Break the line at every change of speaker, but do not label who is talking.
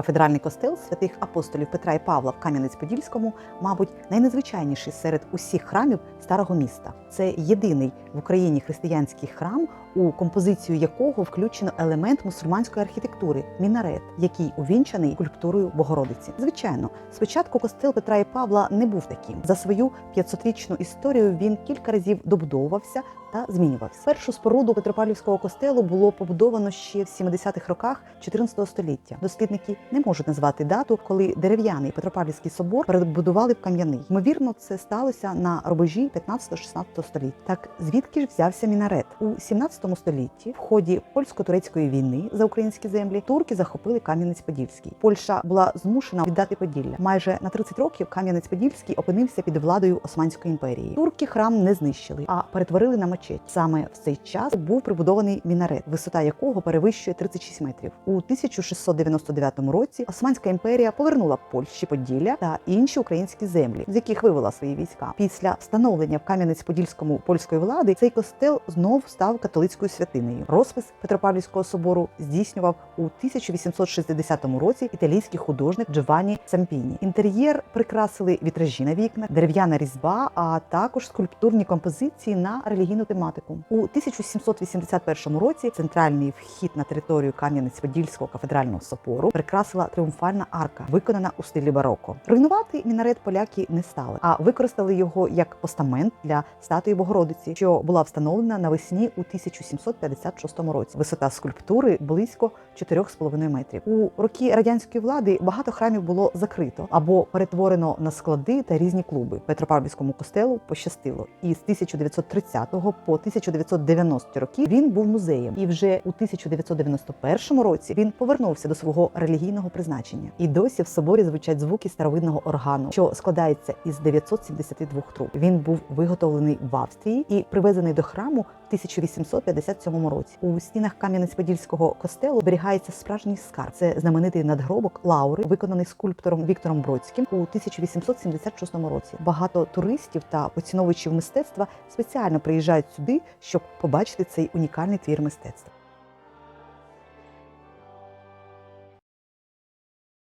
Кафедральний костел святих апостолів Петра і Павла в Кам'янець-Подільському, мабуть, найнезвичайніший серед усіх храмів старого міста. Це єдиний в Україні християнський храм, у композицію якого включено елемент мусульманської архітектури мінарет, який увінчаний скульптурою Богородиці. Звичайно, спочатку костел Петра і Павла не був таким. За свою 500-річну історію він кілька разів добудовувався та змінювався. Першу споруду Петропавлівського костелу було побудовано ще в 70-х роках 14 століття. Дослідники не можуть назвати дату, коли дерев'яний Петропавлівський собор перебудували в кам'яний. Ймовірно, це сталося на рубежі 15-16 століття. Так звідки ж взявся мінарет у 17 столітті? В ході польсько-турецької війни за українські землі турки захопили Кам'янець-Подільський. Польща була змушена віддати Поділля. Майже на 30 років Кам'янець-Подільський опинився під владою Османської імперії. Турки храм не знищили, а перетворили на мечеть. Саме в цей час був прибудований мінарет, висота якого перевищує 36 метрів. У 1699 році Османська імперія повернула Польщі Поділля та інші українські землі, з яких вивела свої війська. Після встановлення в Кам'янець-Подільському польської влади цей костел знов став католицькою святинею. Розпис Петропавлівського собору здійснював у 1860 році італійський художник Джованні Сампіні. Інтер'єр прикрасили вітражі на вікнах, дерев'яна різьба, а також скульптурні композиції на релігійну тематику. У 1781 році центральний вхід на територію Кам'янець-Подільського кафедрального собору прикрасила тріумфальна арка, виконана у стилі бароко. Руйнувати мінарет поляки не стали, а використали його як постамент для статуї Богородиці, що була встановлена навесні у 1756 році. Висота скульптури близько 4,5 метрів. У роки радянської влади багато храмів було закрито або перетворено на склади та різні клуби. Петропавлівському костелу пощастило, і з 1930 по 1990 роки він був музеєм. І вже у 1991 році він повернувся до свого релігійного призначення. І досі в соборі звучать звуки старовинного органу, що складається із 972 труб. Він був виготовлений в Австрії і привезений до храму 1857 році. У стінах Кам'янець-Подільського костелу зберігається справжній скарб. Це знаменитий надгробок Лаури, виконаний скульптором Віктором Бродським у 1876 році. Багато туристів та поціновувачів мистецтва спеціально приїжджають сюди, щоб побачити цей унікальний твір мистецтва.